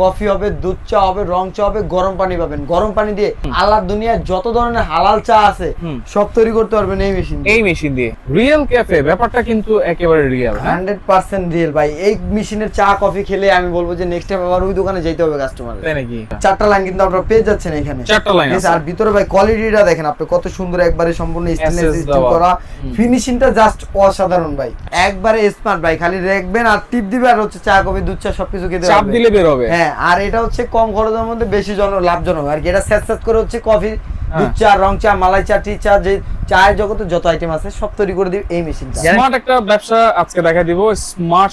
Coffee হবে দুধ চা হবে রং চা হবে গরম পানি পাবেন। গরম পানি দিয়ে আল্লাহ দুনিয়ার যত ধরনের হালাল চা আছে সব তৈরি করতে পারবেন এই মেশিন এই মেশিন দিয়ে। রিয়েল ক্যাফে ব্যাপারটা কিন্তু একেবারে রিয়েল হ্যাঁ? হান্ড্রেড পার্সেন্ট রিয়েল ভাই। এই মেশিনের চা কফি খেলে আমি বলব যে নেক্সট টাইম আবার ওই দোকানে যেতে হবে কাস্টমার তাই নাকি? চারটা লাইন কিন্তু আপনারা পেয়ে যাচ্ছেন এখানে। চারটা লাইন আছে, আর ভিতরে ভাই কোয়ালিটিটা দেখেন আপনি কত সুন্দর একবারে সম্পূর্ণ স্টেনলেস স্টিল করা। ফিনিশিংটা জাস্ট অসাধারণ ভাই। একবারে স্মার্ট ভাই। খালি রাখবেন আর টিপ দিবে আর হচ্ছে চা কফি দুধ চা সবকিছু খেতে চাপ দিলে বের হবে। হ্যাঁ আর এটা হচ্ছে কম খরচের মধ্যে বেশি জন লাভজনক। আর কি এটা স্যাঁত স্যাঁত করে হচ্ছে কফি হ্যাঁ। দুধ চা রং চা মালাই চা টি চা যে চায়ের জগতে যত আইটেম আছে সব তৈরি করে দিব এই মেশিনটা স্মার্ট একটা ব্যবসা আজকে দেখা দিব স্মার্ট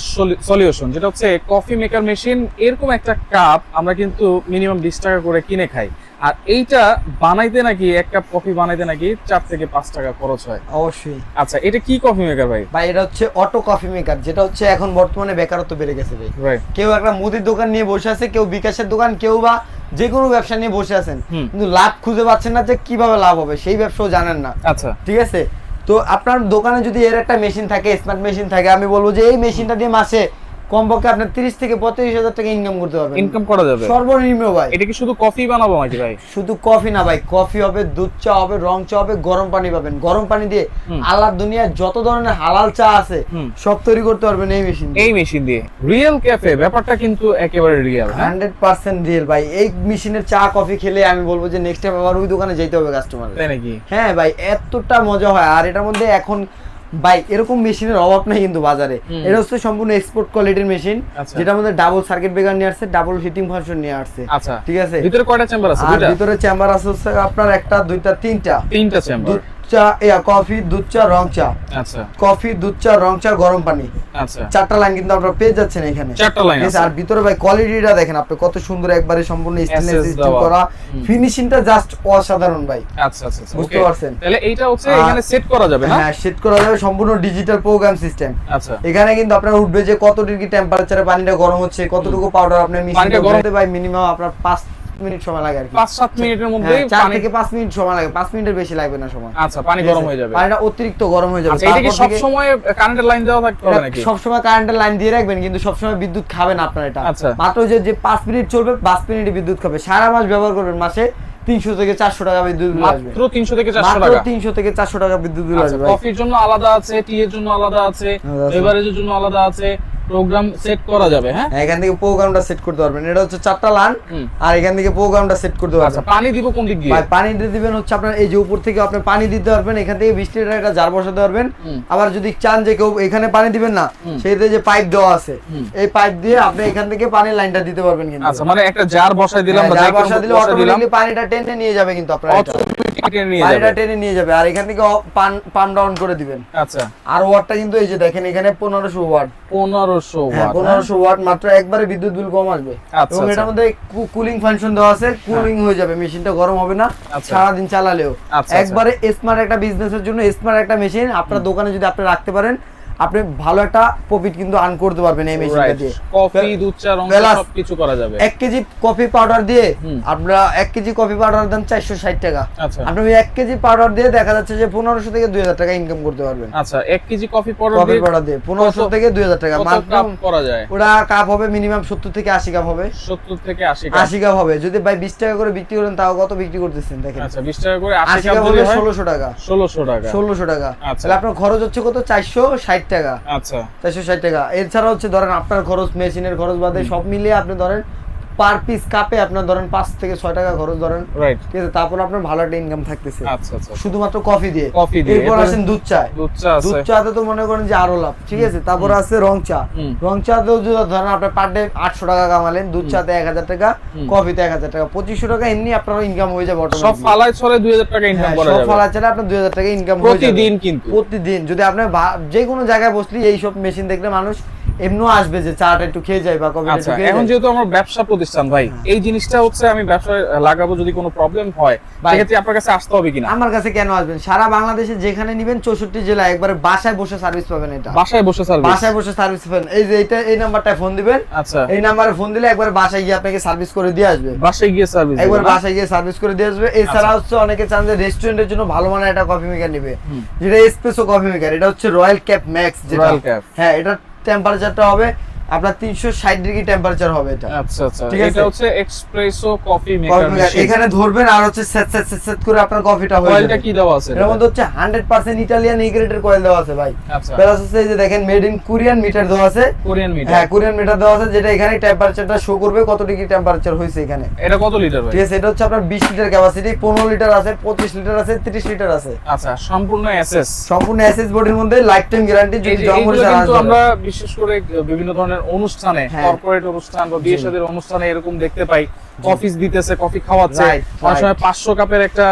সলিউশন যেটা হচ্ছে কফি মেকার মেশিন এরকম একটা কাপ আমরা কিন্তু মিনিমাম বিশ টাকা করে কিনে খাই। আর এইটা বানাইতে নাকি এক কাপ কফি বানাইতে নাকি চার থেকে পাঁচ টাকা খরচ হয়? অবশ্যই। আচ্ছা এটা কি কফি মেকার ভাই? ভাই এটা হচ্ছে অটো কফি মেকার যেটা হচ্ছে এখন বর্তমানে বেকারত্ব বেড়ে গেছে ভাই। কেউ একটা মুদির দোকান নিয়ে বসে আছে কেউ বিকাশের দোকান কেউ বা যে কোনো ব্যবসা নিয়ে বসে আছেন। কিন্তু লাভ খুঁজে পাচ্ছেন না যে কীভাবে লাভ হবে সেই ব্যবসাও জানেন না। আচ্ছা। ঠিক আছে? তো আপনার দোকানে যদি এর একটা মেশিন থাকে স্মার্ট মেশিন থাকে আমি বলব যে এই মেশিনটা দিয়ে মাসে কমপক্ষে আপনার তিরিশ থেকে পঁয়ত্রিশ হাজার টাকা ইনকাম করতে পারবেন। ইনকাম করা যাবে। সর্বনিম্ন ভাই। এটা কি শুধু কফি বানাবো নাকি ভাই? শুধু কফি না ভাই কফি হবে দুধ চা হবে রং চা হবে গরম পানি পাবেন। গরম পানি দিয়ে। আল্লাহ দুনিয়ার যত ধরনের হালাল চা আছে সব তৈরি করতে পারবেন এই মেশিন এই মেশিন দিয়ে। রিয়েল ক্যাফে ব্যাপারটা কিন্তু একেবারে রিয়েল হ্যাঁ? হান্ড্রেড পার্সেন্ট রিয়েল ভাই। এই মেশিনের চা কফি খেলে আমি বলব যে নেক্সট টাইম আবার ওই দোকানে যেতে হবে কাস্টমার তাই নাকি? হ্যাঁ ভাই এতটা মজা হয়। আর এটার মধ্যে এখন ভাই এরকম মেশিনের অভাব নাই কিন্তু বাজারে। এটা হচ্ছে সম্পূর্ণ এক্সপোর্ট কোয়ালিটির মেশিন যেটা আমাদের ডাবল সার্কিট ব্রেকার নিয়ে আসছে ডাবল হিটিং ফাংশন নিয়ে আসছে। আচ্ছা। ঠিক আছে? ভিতরে কয়টা চেম্বার আছে? আর ভিতরে চেম্বার আছে হচ্ছে আপনার একটা দুইটা তিনটা। তিনটা চেম্বার চা ইয়া কফি দুধ চা রং চা। আচ্ছা। কফি দুধ চা রং চা গরম পানি। আচ্ছা। চারটা লাইন কিন্তু আপনারা পেয়ে যাচ্ছেন এখানে। চারটা লাইন আছে, আর ভিতরে ভাই কোয়ালিটিটা দেখেন আপনি কত সুন্দর একবারে সম্পূর্ণ স্টেনলেস স্টিল করা। ফিনিশিংটা জাস্ট অসাধারণ ভাই। আচ্ছা আচ্ছা আচ্ছা, বুঝতে পারছেন? তাহলে এইটা হচ্ছে এখানে সেট করা যাবে না? হ্যাঁ সেট করা যাবে সম্পূর্ণ ডিজিটাল প্রোগ্রাম সিস্টেম আচ্ছা। এখানে কিন্তু আপনার উঠবে যে কত ডিগ্রি টেম্পারেচারে পানিটা গরম হচ্ছে কতটুকু পাউডার আপনার মিশিয়ে গরম ভাই মিনিমাম আপনার পাঁচ মিনিট সময় লাগে আর কি। পাঁচ সাত মিনিটের মধ্যে হ্যাঁ, পানি থেকে পাঁচ মিনিট সময় লাগে। পাঁচ মিনিটের বেশি লাগবে না সময়। আচ্ছা পানি গরম হয়ে যাবে। পানিটা অতিরিক্ত গরম হয়ে যাবে। আচ্ছা এটা কি সব সময় কারেন্টের লাইন দেওয়া থাকতে হবে নাকি? এটা সবসময় কারেন্টের লাইন দিয়ে রাখবেন কিন্তু সবসময় বিদ্যুৎ খাবেন আপনার এটা। আচ্ছা। মাত্র যে যে পাঁচ মিনিট চলবে পাঁচ মিনিটে বিদ্যুৎ খাবে। সারা মাস ব্যবহার করবেন মাসে তিনশো থেকে চারশো টাকা বিদ্যুৎ বিল আসবে। মাত্র তিনশো থেকে চারশো টাকা। তিনশো থেকে চারশো টাকা বিদ্যুৎ বিল আচ্ছা আসবে কফির জন্য আলাদা আছে টি এর জন্য আলাদা আছে। এভারেজের জন্য আলাদা আছে প্রোগ্রাম সেট করা যাবে হ্যাঁ? হ্যাঁ, এখান থেকে প্রোগ্রামটা সেট করতে পারবেন। এটা হচ্ছে চারটা লান আর এখান থেকে প্রোগ্রামটা সেট করতে আচ্ছা পারবেন। পানি দিব কোন দিক দিয়ে? পানি দিয়ে দিবেন হচ্ছে আপনার এই যে উপর থেকে আপনি পানি দিতে পারবেন এখান থেকে বৃষ্টি একটা জার বসাতে পারবেন। আবার যদি চান যে কেউ এখানে পানি দিবেন না। সেইতে যে পাইপ দেওয়া আছে এই পাইপ দিয়ে আপনি এখান থেকে পানির লাইনটা দিতে পারবেন কিন্তু। আচ্ছা মানে একটা জার বসাই দিলাম হ্যাঁ, জার দিলে বসাই দিলাম। অটোমেটিকলি পানিটা টেনে নিয়ে যাবে কিন্তু আপনার পানিটা যাবে। টেনে নিয়ে যাবে আর এখান থেকে পাম্প ডাউন করে দিবেন। আচ্ছা। আর ওয়াটটা কিন্তু এই যে দেখেন এখানে পনেরোশো ওয়াট পনেরোশো হ্যাঁ ওয়াট পনেরোশো ওয়াট মাত্র একবারে বিদ্যুৎ বিল কম আসবে। আচ্ছা, এবং আচ্ছা। এটার মধ্যে কুলিং ফাংশন দেওয়া আছে কুলিং হয়ে যাবে মেশিনটা গরম হবে না আচ্ছা। সারাদিন চালালেও। একবারে স্মার্ট একটা বিজনেসের জন্য স্মার্ট একটা মেশিন আপনার দোকানে যদি আপনি রাখতে পারেন আপনি ভালো একটা প্রফিট কিন্তু আর্ন করতে পারবেন এই মেশিনটা দিয়ে। কফি দুধ চা রং সব কিছু করা যাবে। এক কেজি কফি পাউডার দিয়ে আমরা এক কেজি কফি পাউডার দাম চারশো ষাট টাকা। আচ্ছা। আপনি ওই এক কেজি পাউডার দিয়ে দেখা যাচ্ছে যে পনেরোশো থেকে দুই হাজার টাকা ইনকাম করতে পারবেন। আচ্ছা এক কেজি কফি পাউডার কফি দিয়ে পাউডার দিয়ে পনেরোশো কত- থেকে দুই হাজার টাকা। কত মাত্র কাপ করা যায়? ওটা কাপ হবে মিনিমাম সত্তর থেকে আশি কাপ হবে। সত্তর থেকে আশি কাপ আশি কাপ হবে। যদি ভাই বিশ টাকা করে বিক্রি করেন তাও কত বিক্রি করতেছেন দেখেন। আচ্ছা বিশ টাকা করে আশি আশি কাপ কাপ হলে হয় ষোলোশো টাকা। ষোলোশো টাকা। ষোলোশো টাকা। আচ্ছা। তাহলে আপনার খরচ হচ্ছে কত? চারশো ষাট টাকা। আচ্ছা। চারশো ষাট টাকা। এছাড়া হচ্ছে ধরেন আপনার খরচ মেশিনের খরচ বাদে সব মিলিয়ে আপনি ধরেন পার পিস কাপে আপনার ধরেন পাঁচ থেকে ছয় টাকা খরচ ধরেন। রাইট ঠিক আছে তারপর আপনার ভালো একটা ইনকাম থাকতেছে। আচ্ছা আচ্ছা শুধুমাত্র কফি দিয়ে। কফি দিয়ে। এরপর আসেন দুধ চা। দুধ চাতে তো মনে করেন যে আরও লাভ ঠিক আছে? তারপর আছে রং চা। রং চাতেও যদি ধরেন আপনার পার ডে আটশো টাকা কামালেন দুধ চাতে এক হাজার টাকা হুম। কফিতে এক হাজার টাকা। পঁচিশশো টাকা এমনি আপনার ইনকাম হয়ে যাবে সব। ফালাই ছলে দুই হাজার টাকা ইনকাম হ্যাঁ, করা সব যাবে। ফল আছে আপনার দুই হাজার টাকা ইনকাম প্রতিদিন কিন্তু। প্রতিদিন। যদি আপনি যে কোনো জায়গায় বসলি এইসব মেশিন দেখলে মানুষ এমনিও আসবে যে চাটা একটু খেয়ে যায় বা কফি আচ্ছা এখন যেহেতু আমার ব্যবসা প্রতিষ্ঠান ভাই এই জিনিসটা হচ্ছে আমি ব্যবসায় লাগাবো যদি কোনো প্রবলেম হয় সেক্ষেত্রে আপনার কাছে আসতে হবে কিনা? আমার কাছে কেন আসবেন? সারা বাংলাদেশে যেখানে নিবেন চৌষট্টি জেলায় একবারে বাসায় বসে সার্ভিস পাবেন এটা। বাসায় বসে সার্ভিস বাসায় বসে সার্ভিস পাবেন। এই যে এটা এই নাম্বারটায় ফোন দিবেন। আচ্ছা। এই নাম্বারে ফোন দিলে একবার বাসায় গিয়ে আপনাকে সার্ভিস করে দিয়ে আসবে। বাসায় গিয়ে সার্ভিস একবার বাসায় গিয়ে সার্ভিস করে দিয়ে আসবে। এছাড়া আচ্ছা। হচ্ছে অনেকে চান যে রেস্টুরেন্টের জন্য ভালো মানের একটা কফি মেকার নিবে। যেটা এসপ্রেসো কফি মেকার এটা হচ্ছে রয়্যাল ক্যাপ ম্যাক্স যেটা। হ্যাঁ এটা টেম্পারেচারটা হবে আপনার তিনশো ষাট ডিগ্রি টেম্পারেচার হবে এটা। আচ্ছা আচ্ছা। ঠিক আছে। এটা হচ্ছে এক্সপ্রেসো কফি মেকার এখানে ধরবেন আর হচ্ছে সেট সেট সেট করে আপনার কফিটা হয়ে কয়েলটা কি দেওয়া আছে এর মধ্যে হচ্ছে হান্ড্রেড পার্সেন্ট ইটালিয়ান ইগ্রেটের কয়েল দেওয়া আছে ভাই। আচ্ছা। প্লাস হচ্ছে এই যে দেখেন মেড ইন কোরিয়ান মিটার দেওয়া আছে। কোরিয়ান মিটার হ্যাঁ কোরিয়ান মিটার দেওয়া আছে যেটা এখানে টেম্পারেচারটা শো করবে কত ডিগ্রি টেম্পারেচার হয়েছে এখানে। এটা কত লিটার ভাই? ঠিক আছে এটা হচ্ছে আপনার বিশ লিটার ক্যাপাসিটি পনেরো লিটার আছে পঁচিশ লিটার আছে তিরিশ লিটার আছে। আচ্ছা সম্পূর্ণ এসএস সম্পূর্ণ এসএস বডির মধ্যে লাইফ টাইম গ্যারান্টি যদি জং আমরা বিশেষ করে বিভিন্ন ধরনের অনুষ্ঠানে হ্যাঁ। কর্পোরেট অনুষ্ঠান বা বিয়ে শাদীর অনুষ্ঠানে এরকম দেখতে পাই। কফিস দিতেছে কফি খাওয়াচ্ছে। অনেক সময় পাঁচশো কাপের একটা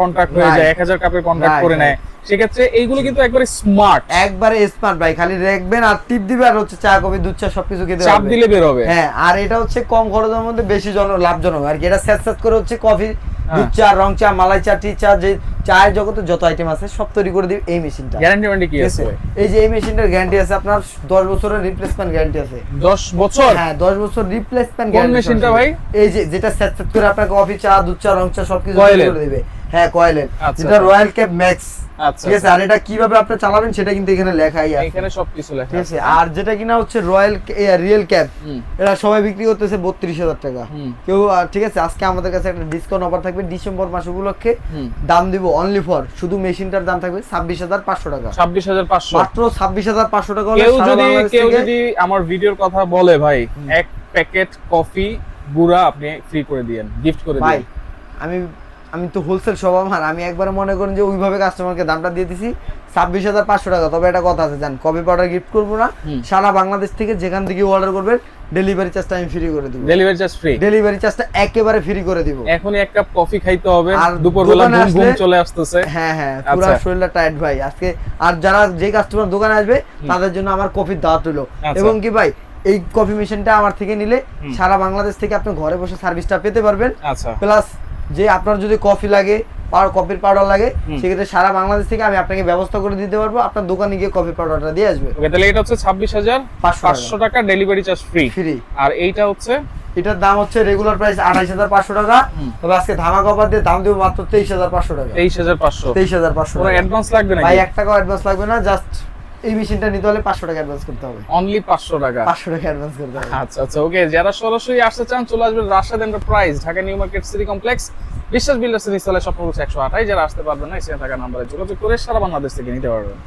কন্ট্রাক্ট হয়ে যায় এক হাজার কাপের কন্ট্রাক্ট করে নেয়। সেক্ষেত্রে এইগুলো কিন্তু একবারে স্মার্ট একবারে স্মার্ট ভাই খালি রাখবেন আর টিপ দিবে আর হচ্ছে চা কফি দুধ চা সবকিছু খেতে চাপ দিলে বের হবে হ্যাঁ আর এটা হচ্ছে কম খরচের মধ্যে বেশি জন লাভজনক। আর কি এটা করে হচ্ছে কফি হ্যাঁ। দুধ চা রং চা মালাই চা টি চা যে চায়ের জগতে যত আইটেম আছে সব তৈরি করে দিবে এই মেশিনটা গ্যারান্টি ওয়ারেন্টি কি আছে? এই যে এই মেশিনটার গ্যারান্টি আছে আপনার দশ বছরের রিপ্লেসমেন্ট গ্যারান্টি আছে। দশ বছর? হ্যাঁ দশ বছর রিপ্লেসমেন্ট গ্যারান্টি কোন মেশিনটা ভাই? এই যে যেটা সেট সেট করে আপনাকে কফি চা দুধ চা রং চা সব কিছু করে দিবে। হ্যাঁ কয়েলের আচ্ছা, যেটা আচ্ছা। রয়্যাল ক্যাপ ম্যাক্স ঠিক আছে আর এটা কীভাবে আপনি চালাবেন সেটা কিন্তু এখানে লেখাই আছে। এখানে সবকিছু লেখা ঠিক আছে আর যেটা কিনা হচ্ছে রয়্যাল রিয়েল ক্যাপ এরা সবাই বিক্রি করতেছে বত্রিশ হাজার টাকা। কেউ ঠিক আছে আজকে আমাদের কাছে একটা ডিসকাউন্ট অফার থাকবে ডিসেম্বর মাস উপলক্ষে। দাম দিব অনলি ফর শুধু মেশিনটার দাম থাকবে ছাব্বিশ হাজার পাঁচশো টাকা। ছাব্বিশ হাজার পাঁচশো। মাত্র ছাব্বিশ হাজার পাঁচশো টাকা হলে কেউ যদি কেউ যদি আমার ভিডিওর কথা বলে ভাই এক প্যাকেট কফি গুড়া আপনি ফ্রি করে দিয়েন গিফট করে দিন আমি আমি তো হোলসেল সব আমার। আমি একবার মনে করেন যে ওইভাবে কাস্টমারকে দামটা দিয়ে দিছি। ছাব্বিশ হাজার পাঁচশো টাকা। তবে একটা কথা আছে জান কপি পাউডার গিফট করব না সারা বাংলাদেশ থেকে যেখান থেকে অর্ডার করবেন ডেলিভারি চার্জটা আমি ফ্রি করে দিব। ডেলিভারি চার্জ ফ্রি ডেলিভারি চার্জটা একেবারে ফ্রি করে দিব। এখনই এক কাপ কফি খাইতে হবে। আর দুপুরবেলা ঘুম ঘুম চলে আসতেছে। হ্যাঁ হ্যাঁ পুরো আচ্ছা। শরীরটা টাইট ভাই। আজকে আর যারা যে কাস্টমার দোকানে আসবে তাদের জন্য আমার কফির দাওয়াত হলো আচ্ছা। এবং কি ভাই এই কফি মেশিনটা আমার থেকে নিলে সারা বাংলাদেশ থেকে আপনি ঘরে বসে সার্ভিসটা পেতে পারবেন। আচ্ছা। প্লাস যে আপনার যদি কফি লাগে পাউডার কফির পাউডার লাগে সেক্ষেত্রে সারা বাংলাদেশ থেকে আমি আপনাকে ব্যবস্থা করে দিতে পারব। আপনার দোকানে গিয়ে কফি পাউডারটা দিয়ে আসবে। ওকে তাহলে এটা হচ্ছে ছাব্বিশ হাজার পাঁচশো টাকা। ডেলিভারি চার্জ ফ্রি ফ্রি আর এইটা হচ্ছে? এটার দাম হচ্ছে রেগুলার প্রাইস আঠাইশ হাজার পাঁচশো টাকা। তবে আজকে ধামাকা অফার দিয়ে দাম দেবো মাত্র তেইশ হাজার পাঁচশো টাকা। তেইশ হাজার পাঁচশো। তেইশ হাজার পাঁচশো অ্যাডভান্স লাগবে ভাই নাকি এক টাকাও অ্যাডভান্স লাগবে না জাস্ট এই মেশিনটা নিতে হলে পাঁচশো টাকা অ্যাডভান্স করতে হবে। অনলি পাঁচশো টাকা? পাঁচশো টাকা অ্যাডভান্স করতে হবে। আচ্ছা আচ্ছা ওকে যারা সরাসরি আসতে চান চলে আসবেন Rashad enterprise Dhaka new market city complex Biswas builders ইনস্টলে স্বপ্ন হচ্ছে একশো আঠাই যারা আসতে পারবেন না এসে থাকা নম্বরে যোগাযোগ করে সারা বাংলাদেশ থেকে নিতে পারবেন।